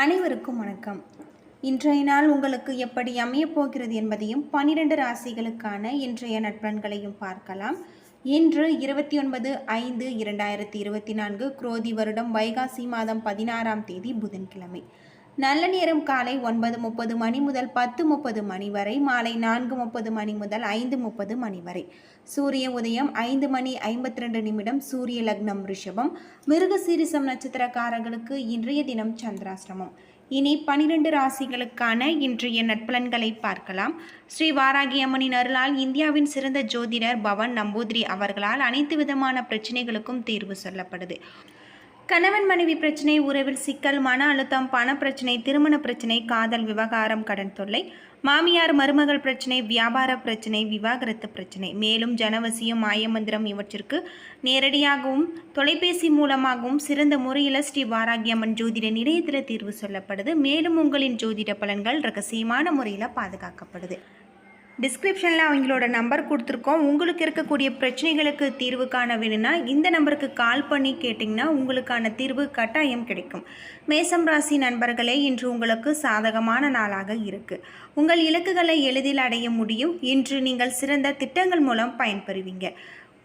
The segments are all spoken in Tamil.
அனைவருக்கும் வணக்கம். இன்றைய நாள் உங்களுக்கு எப்படி அமையப் போகிறது என்பதையும் பனிரெண்டு ராசிகளுக்கான இன்றைய நட்பன்களையும் பார்க்கலாம். இன்று இருபத்தி ஒன்பது ஐந்து இரண்டாயிரத்தி இருபத்தி நான்கு குரோதி வருடம் வைகாசி மாதம் பதினாறாம் தேதி புதன்கிழமை. நல்ல நேரம் காலை ஒன்பது முப்பது மணி முதல் பத்து முப்பது மணி வரை மாலை நான்கு முப்பது மணி முதல் ஐந்து முப்பது மணி வரை. சூரிய உதயம் ஐந்து மணி ஐம்பத்தி ரெண்டு நிமிடம் சூரிய லக்னம் ரிஷபம். மிருகசீரிசம் நட்சத்திரக்காரர்களுக்கு இன்றைய தினம் சந்திராசிரமம் இனி பனிரெண்டு ராசிகளுக்கான இன்றைய நட்பலன்களை பார்க்கலாம். ஸ்ரீ வாராகி அம்மனின் அருளால் இந்தியாவின் சிறந்த ஜோதிடர் பவன் நம்பூதிரி அவர்களால் அனைத்து விதமான பிரச்சனைகளுக்கும் தீர்வு சொல்லப்படுது. கணவன் மனைவி பிரச்சனை உறவில் சிக்கல் மன அழுத்தம் பண பிரச்சனை திருமண பிரச்சனை காதல் விவகாரம் கடன் தொல்லை மாமியார் மருமகள் பிரச்சனை வியாபார பிரச்சனை விவாகரத்து பிரச்சனை. மேலும் ஜனவசியம் மாயமந்திரம் இவற்றிற்கு நேரடியாகவும் தொலைபேசி மூலமாகவும் சிறந்த முறையில் ஸ்ரீ வாராகியம்மன் ஜோதிட நிலையத்தில் தீர்வு சொல்லப்படுது. மேலும் உங்களின் ஜோதிட பலன்கள் ரகசியமான முறையில் பாதுகாக்கப்படுது. டிஸ்கிரிப்ஷனில் அவங்களோட நம்பர் கொடுத்துருக்கோம். உங்களுக்கு இருக்கக்கூடிய பிரச்சனைகளுக்கு தீர்வு காண வேணும்னா இந்த நம்பருக்கு கால் பண்ணி கேட்டிங்கன்னா உங்களுக்கான தீர்வு கட்டாயம் கிடைக்கும். மேசம் ராசி நண்பர்களே இன்று உங்களுக்கு சாதகமான நாளாக இருக்குது உங்கள் இலக்குகளை எளிதில் அடைய முடியும். இன்று நீங்கள் சிறந்த திட்டங்கள் மூலம் பயன்பெறுவீங்க.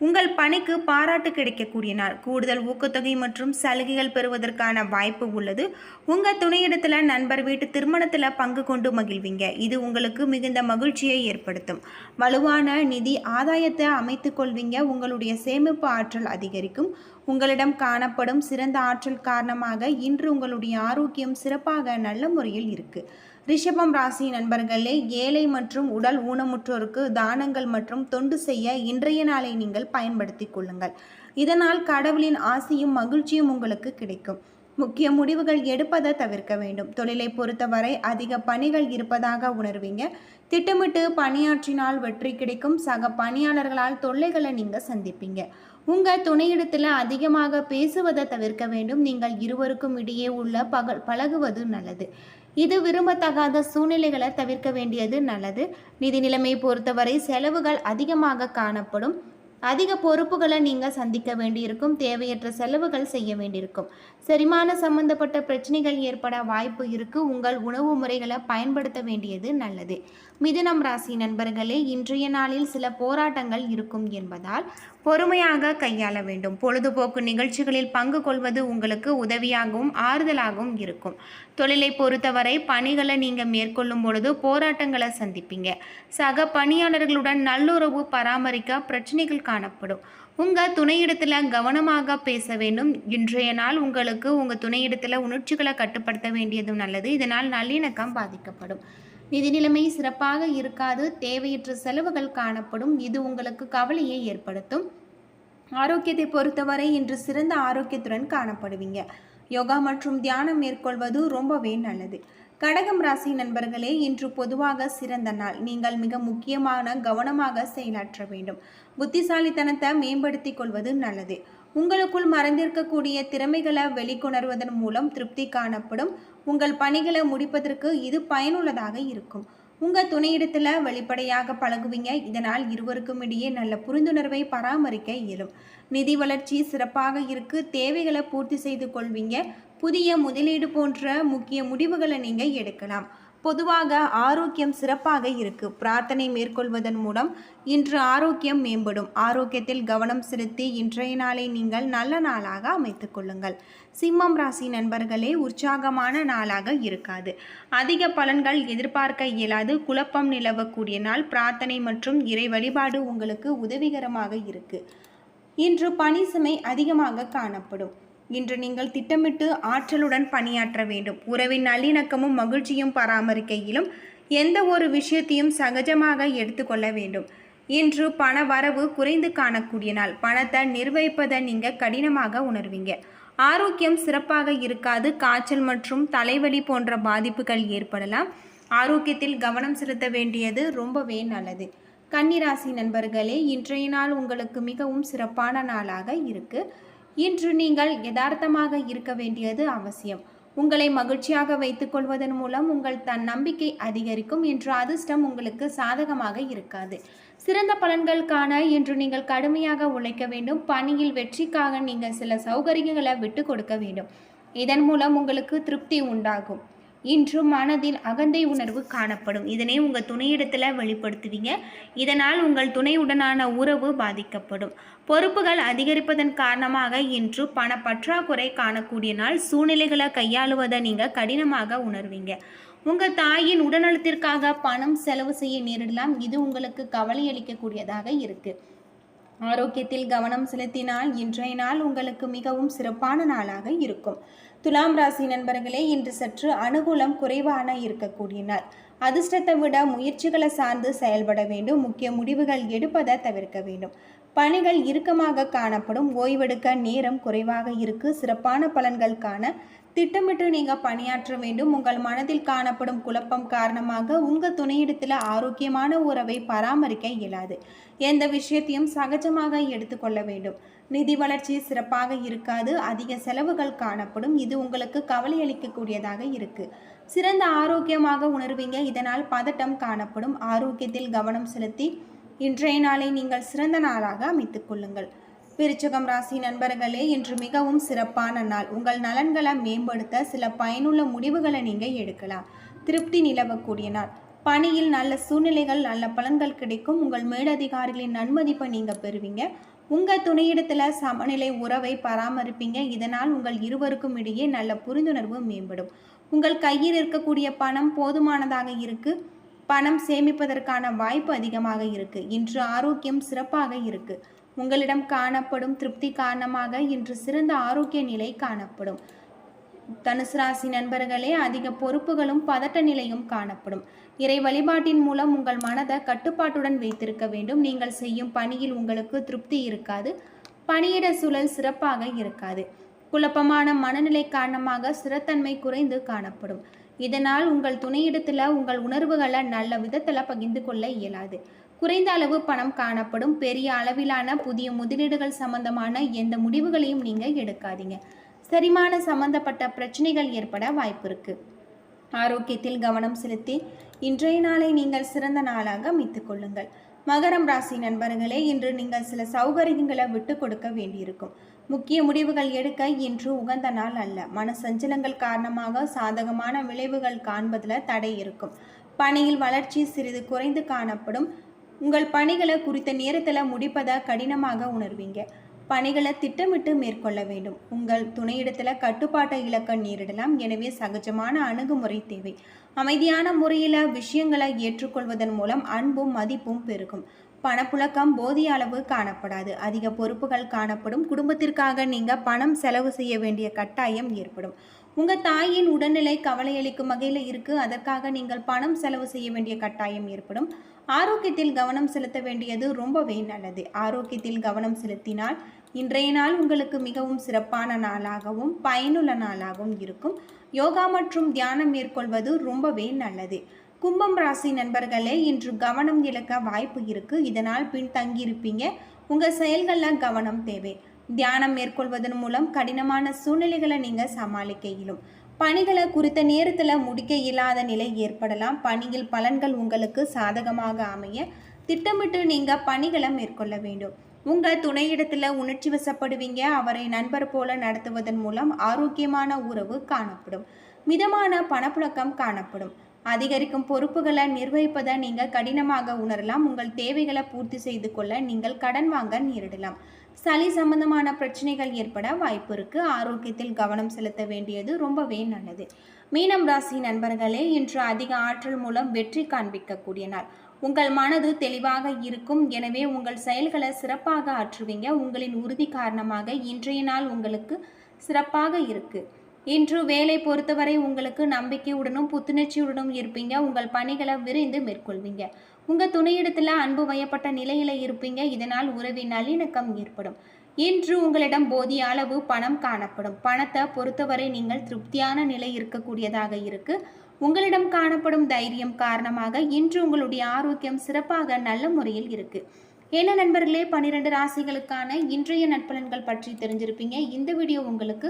உங்கள் பணிக்கு பாராட்டு கிடைக்கக்கூடிய நாள் கூடுதல் ஊக்கத்தொகை மற்றும் சலுகைகள் பெறுவதற்கான வாய்ப்பு உள்ளது. உங்கள் துணையிடத்தில் நண்பர் வீட்டு திருமணத்தில் பங்கு கொண்டு மகிழ்வீங்க. இது உங்களுக்கு மிகுந்த மகிழ்ச்சியை ஏற்படுத்தும். வலுவான நிதி ஆதாயத்தை அமைத்துக் கொள்வீங்க. உங்களுடைய சேமிப்பு ஆற்றல் அதிகரிக்கும். உங்களிடம் காணப்படும் சிறந்த ஆற்றல் காரணமாக இன்று உங்களுடைய ஆரோக்கியம் சிறப்பாக நல்ல முறையில் இருக்குது ரிஷபம் ராசி நண்பர்களே ஏழை மற்றும் உடல் ஊனமுற்றோருக்கு தானங்கள் மற்றும் தொண்டு செய்ய இன்றைய நாளை நீங்கள் பயன்படுத்திக் கொள்ளுங்கள். இதனால் கடவுளின் ஆசையும் மகிழ்ச்சியும் உங்களுக்கு கிடைக்கும். முக்கிய முடிவுகள் எடுப்பதை தவிர்க்க வேண்டும். தொழிலை பொறுத்தவரை அதிக பணிகள் இருப்பதாக உணர்வீங்க. திட்டமிட்டு பணியாற்றினால் வெற்றி கிடைக்கும். சக பணியாளர்களால் தொல்லைகளை நீங்கள் சந்திப்பீங்க. உங்கள் துணையிடத்தில் அதிகமாக பேசுவதை தவிர்க்க வேண்டும். நீங்கள் இருவருக்கும் இடையே உள்ள பகல் பழகுவது நல்லது. இது விரும்பத்தகாத சூழ்நிலைகளை தவிர்க்க வேண்டியது நல்லது. நிதி நிலைமையை பொறுத்தவரை செலவுகள் அதிகமாக காணப்படும். அதிக பொறுப்புகளை நீங்கள் சந்திக்க வேண்டியிருக்கும் தேவையற்ற செலவுகள் செய்ய வேண்டியிருக்கும். செரிமான சம்பந்தப்பட்ட பிரச்சனைகள் ஏற்பட வாய்ப்பு இருக்கு. உங்கள் உணவு முறைகளை பயன்படுத்த வேண்டியது நல்லது. மிதுனம் ராசி நண்பர்களே இன்றைய நாளில் சில போராட்டங்கள் இருக்கும் என்பதால் பொறுமையாக கையாள வேண்டும். பொழுதுபோக்கு நிகழ்ச்சிகளில் பங்கு கொள்வது உங்களுக்கு உதவியாகவும் ஆறுதலாகவும் இருக்கும். தொழிலை பொறுத்தவரை பணிகளை நீங்கள் மேற்கொள்ளும் பொழுது போராட்டங்களை சந்திப்பீங்க. சக பணியாளர்களுடன் நல்லுறவு பராமரிக்க பிரச்சனைகள் காணப்படும். உங்கள் துணையிடத்தில் கவனமாக பேச வேண்டும். இன்றைய நாள் உங்களுக்கு உங்கள் துணையிடத்தில் உணர்ச்சிகளை கட்டுப்படுத்த வேண்டியதும் நல்லது. இதனால் நல்லிணக்கம் பாதிக்கப்படும். நிதி நிலைமை சிறப்பாக இருக்காது. தேவையற்ற செலவுகள் காணப்படும். இது உங்களுக்கு கவலையை ஏற்படுத்தும். ஆரோக்கியத்தை பொறுத்தவரை இன்று சிறந்த ஆரோக்கியத்துடன் காணப்படுவீங்க. யோகா மற்றும் தியானம் மேற்கொள்வது ரொம்பவே நல்லது. கடகம் ராசி நண்பர்களே இன்று பொதுவாக சிறந்த நாள். நீங்கள் மிக முக்கியமான கவனமாக செயலாற்ற வேண்டும். புத்திசாலித்தனத்தை மேம்படுத்திக் கொள்வது நல்லது. உங்களுக்குள் மறைந்திருக்கக்கூடிய திறமைகளை வெளிக்கொணர்வதன் மூலம் திருப்தி காணப்படும். உங்கள் பணிகளை முடிப்பதற்கு இது பயனுள்ளதாக இருக்கும். உங்கள் துணையிடத்தில் வெளிப்படையாக பழகுவீங்க. இதனால் இருவருக்கும் இடையே நல்ல புரிந்துணர்வை பராமரிக்க இயலும். நிதி வளர்ச்சி சிறப்பாக இருக்கு. தேவைகளை பூர்த்தி செய்து கொள்வீங்க. புதிய முதலீடு போன்ற முக்கிய முடிவுகளை நீங்கள் எடுக்கலாம். பொதுவாக ஆரோக்கியம் சிறப்பாக இருக்கு. பிரார்த்தனை மேற்கொள்வதன் மூலம் இன்று ஆரோக்கியம் மேம்படும். ஆரோக்கியத்தில் கவனம் செலுத்தி இன்றைய நாளை நீங்கள் நல்ல நாளாக அமைத்து கொள்ளுங்கள். சிம்மம் ராசி நண்பர்களே உற்சாகமான நாளாக இருக்காது. அதிக பலன்கள் எதிர்பார்க்க இயலாது. குழப்பம் நிலவக்கூடிய நாள். பிரார்த்தனை மற்றும் இறை வழிபாடு உங்களுக்கு உதவிகரமாக இருக்கு. இன்று பணி சுமை அதிகமாக காணப்படும். இன்று நீங்கள் திட்டமிட்டு ஆற்றலுடன் பணியாற்ற வேண்டும். உறவின் நல்லிணக்கமும் மகிழ்ச்சியும் பராமரிக்கையிலும் எந்த ஒரு விஷயத்தையும் சகஜமாக எடுத்துக்கொள்ள வேண்டும். இன்று பண வரவு குறைந்து காணக்கூடிய நாள். பணத்தை நிர்வகிப்பதை நீங்கள் கடினமாக உணர்வீங்க. ஆரோக்கியம் சிறப்பாக இருக்காது. காய்ச்சல் மற்றும் தலைவலி போன்ற பாதிப்புகள் ஏற்படலாம். ஆரோக்கியத்தில் கவனம் செலுத்த வேண்டியது ரொம்பவே நல்லது. கன்னிராசி நண்பர்களே இன்றைய நாள் உங்களுக்கு மிகவும் சிறப்பான நாளாக இருக்குது இன்று நீங்கள் யதார்த்தமாக இருக்க வேண்டியது அவசியம். உங்களை மகிழ்ச்சியாக வைத்துக்கொள்வதன் மூலம் உங்கள் தன் நம்பிக்கை அதிகரிக்கும் என்று அதிர்ஷ்டம் உங்களுக்கு சாதகமாக இருக்காது. சிறந்த பலன்கள் காண இன்று நீங்கள் கடுமையாக உழைக்க வேண்டும். பணியில் வெற்றிக்காக நீங்கள் சில சௌகரியங்களை விட்டு கொடுக்க வேண்டும். இதன் மூலம் உங்களுக்கு திருப்தி உண்டாகும். இன்றும் மனதில் அகந்தை உணர்வு காணப்படும். இதனை உங்கள் துணையிடத்தில் வெளிப்படுத்துவீங்க. இதனால் உங்கள் துணையுடனான உறவு பாதிக்கப்படும். பொறுப்புகள் அதிகரிப்பதன் காரணமாக இன்று பண பற்றாக்குறை காணக்கூடிய நாள் சூழ்நிலைகளை கையாளுவதை நீங்கள் கடினமாக உணர்வீங்க. உங்கள் தாயின் உடல்நலத்திற்காக பணம் செலவு செய்ய நேரிடலாம். இது உங்களுக்கு கவலை அளிக்கக்கூடியதாக இருக்குது ஆரோக்கியத்தில் கவனம் செலுத்தினால் இன்றைய நாள் உங்களுக்கு மிகவும் சிறப்பான நாளாக இருக்கும். துலாம் ராசி நண்பர்களே இன்று சற்று அனுகூலம் குறைவான இருக்கக்கூடிய நாள் அதிர்ஷ்டத்தை விட முயற்சிகளை சார்ந்து செயல்பட வேண்டும். முக்கிய முடிவுகள் எடுப்பதை தவிர்க்க வேண்டும். பணிகள் இறுக்கமாக காணப்படும். ஓய்வெடுக்க நேரம் குறைவாக இருக்கு. சிறப்பான பலன்கள் காண திட்டமிட்டு நீங்கள் பணியாற்ற வேண்டும். உங்கள் மனதில் காணப்படும் குழப்பம் காரணமாக உங்கள் துணையிடத்தில் ஆரோக்கியமான உறவை பராமரிக்க இயலாது. எந்த விஷயத்தையும் சகஜமாக எடுத்துக்கொள்ள வேண்டும். நிதி வளர்ச்சி சிறப்பாக இருக்காது. அதிக செலவுகள் காணப்படும். இது உங்களுக்கு கவலை அளிக்கக்கூடியதாக இருக்கு. சிறந்த ஆரோக்கியமாக உணர்வீங்க. இதனால் பதட்டம் காணப்படும். ஆரோக்கியத்தில் கவனம் செலுத்தி இன்றைய நாளை நீங்கள் சிறந்த நாளாக அமைத்துக் கொள்ளுங்கள். விருச்சகம் ராசி நண்பர்களே இன்று மிகவும் சிறப்பான நாள். உங்கள் நலன்களை மேம்படுத்த சில பயனுள்ள முடிவுகளை நீங்கள் எடுக்கலாம். திருப்தி நிலவக்கூடிய நாள். பணியில் நல்ல சூழ்நிலைகள் நல்ல பலன்கள் கிடைக்கும். உங்கள் மேலதிகாரிகளின் நன்மதிப்பை நீங்கள் பெறுவீங்க. உங்கள் துணையிடத்தில் சமநிலை உறவை பராமரிப்பீங்க. இதனால் உங்கள் இருவருக்கும் இடையே நல்ல புரிந்துணர்வு மேம்படும். உங்கள் கையில் இருக்கக்கூடிய பணம் போதுமானதாக இருக்குது பணம் சேமிப்பதற்கான வாய்ப்பு அதிகமாக இருக்கு. இன்று ஆரோக்கியம் சிறப்பாக இருக்கு. உங்களிடம் காணப்படும் திருப்தி காரணமாக இன்று சிறந்த ஆரோக்கிய நிலை காணப்படும். தனுசு ராசி நண்பர்களே அதிக பொறுப்புகளும் பதட்ட நிலையும் காணப்படும். இறை வழிபாட்டின் மூலம் உங்கள் மனதை கட்டுப்பாட்டுடன் வைத்திருக்க வேண்டும். நீங்கள் செய்யும் பணியில் உங்களுக்கு திருப்தி இருக்காது. பணியிட சூழல் சிறப்பாக இருக்காது. குழப்பமான மனநிலை காரணமாக சிறத்தன்மை குறைந்து காணப்படும். இதனால் உங்கள் துணையிடத்தில் உங்கள் உணர்வுகளை நல்ல விதத்தில் பகிர்ந்து கொள்ள இயலாது. குறைந்த அளவு பணம் காணப்படும். பெரிய அளவிலான புதிய முதலீடுகள் சம்பந்தமான எந்த முடிவுகளையும் நீங்கள் எடுக்காதீங்க. செரிமான சம்பந்தப்பட்ட பிரச்சனைகள் ஏற்பட வாய்ப்பு இருக்கு. ஆரோக்கியத்தில் கவனம் செலுத்தி இன்றைய நாளை நீங்கள் சிறந்த நாளாக அமைத்துக் கொள்ளுங்கள். மகரம் ராசி நண்பர்களே இன்று நீங்கள் சில சௌகரியங்களை விட்டு கொடுக்க வேண்டியிருக்கும். முக்கிய முடிவுகள் எடுக்க இன்று உகந்த நாள் அல்ல. மன சஞ்சலங்கள் காரணமாக சாதகமான விளைவுகள் காண்பதில் தடை இருக்கும். பணியில் வளர்ச்சி சிறிது குறைந்து காணப்படும். உங்கள் பணிகளை குறித்த நேரத்தில் முடிப்பதை கடினமாக உணர்வீங்க. பணிகளை திட்டமிட்டு மேற்கொள்ள வேண்டும். உங்கள் துணையிடத்தில் கட்டுப்பாட்டை இழக்க நேரிடலாம். எனவே சகஜமான அணுகுமுறை தேவை. அமைதியான முறையில் விஷயங்களை ஏற்றுக்கொள்வதன் மூலம் அன்பும் மதிப்பும் பெருகும். பணப்புழக்கம் போதிய அளவு காணப்படாது. அதிக பொறுப்புகள் காணப்படும். குடும்பத்திற்காக நீங்கள் பணம் செலவு செய்ய வேண்டிய கட்டாயம் ஏற்படும். உங்கள் தாயின் உடல்நிலை கவலையளிக்கும் வகையில் இருக்குது அதற்காக நீங்கள் பணம் செலவு செய்ய வேண்டிய கட்டாயம் ஏற்படும். ஆரோக்கியத்தில் கவனம் செலுத்த வேண்டியது ரொம்பவே நல்லது. ஆரோக்கியத்தில் கவனம் செலுத்தினால் இன்றைய நாள் உங்களுக்கு மிகவும் சிறப்பான நாளாகவும் பயனுள்ள நாளாகவும் இருக்கும். யோகா மற்றும் தியானம் மேற்கொள்வது ரொம்பவே நல்லது. கும்பம் ராசி நண்பர்களே இன்று கவனம் இழக்க வாய்ப்பு இருக்கு. இதனால் பின்தங்கியிருப்பீங்க. உங்கள் செயல்களில் கவனம் தேவை. தியானம் மேற்கொள்வதன் மூலம் கடினமான சூழ்நிலைகளை நீங்கள் சமாளிக்க இயலும் பணிகளை குறித்த நேரத்தில் முடிக்க இல்லாத நிலை ஏற்படலாம். பணியில் பலன்கள் உங்களுக்கு சாதகமாக அமைய திட்டமிட்டு நீங்கள் பணிகளை மேற்கொள்ள வேண்டும். உங்கள் துணையிடத்தில் உணர்ச்சி வசப்படுவீங்க. அவரை நண்பர் போல நடத்துவதன் மூலம் ஆரோக்கியமான உறவு காணப்படும். மிதமான பணப்புழக்கம் காணப்படும். அதிகரிக்கும் பொறுப்புகளை நிர்வகிப்பதை நீங்கள் கடினமாக உணரலாம். உங்கள் தேவைகளை பூர்த்தி செய்து கொள்ள நீங்கள் கடன் வாங்க நேரிடலாம். சளி சம்பந்தமான பிரச்சனைகள் ஏற்பட வாய்ப்பு இருக்கு. ஆரோக்கியத்தில் கவனம் செலுத்த வேண்டியது ரொம்பவே நல்லது. மீனம் ராசி நண்பர்களே இன்று அதிக ஆற்றல் மூலம் வெற்றி காண்பிக்கக்கூடிய நாள் உங்கள் மனது தெளிவாக இருக்கும். எனவே உங்கள் செயல்களை சிறப்பாக ஆற்றுவீங்க. உங்களின் உறுதி காரணமாக இன்றைய நாள் உங்களுக்கு சிறப்பாக இருக்குது இன்று வேலை பொறுத்தவரை உங்களுக்கு நம்பிக்கையுடனும் புத்துணர்ச்சியுடனும் இருப்பீங்க. உங்கள் பணிகளை விரைந்து மேற்கொள்வீங்க. உங்கள் துணையிடத்தில் அன்பு வயப்பட்ட நிலையில் இருப்பீங்க. இதனால் உறவின் நல்லிணக்கம் ஏற்படும். இன்று உங்களிடம் போதிய அளவு பணம் காணப்படும். பணத்தை பொறுத்தவரை நீங்கள் திருப்தியான நிலை இருக்கக்கூடியதாக இருக்கு. உங்களிடம் காணப்படும் தைரியம் காரணமாக இன்று உங்களுடைய ஆரோக்கியம் சிறப்பாக நல்ல முறையில் இருக்கு. என்ன நண்பர்களே? பன்னிரெண்டு ராசிகளுக்கான இன்றைய நட்பலன்கள் பற்றி தெரிஞ்சிருப்பீங்க. இந்த வீடியோ உங்களுக்கு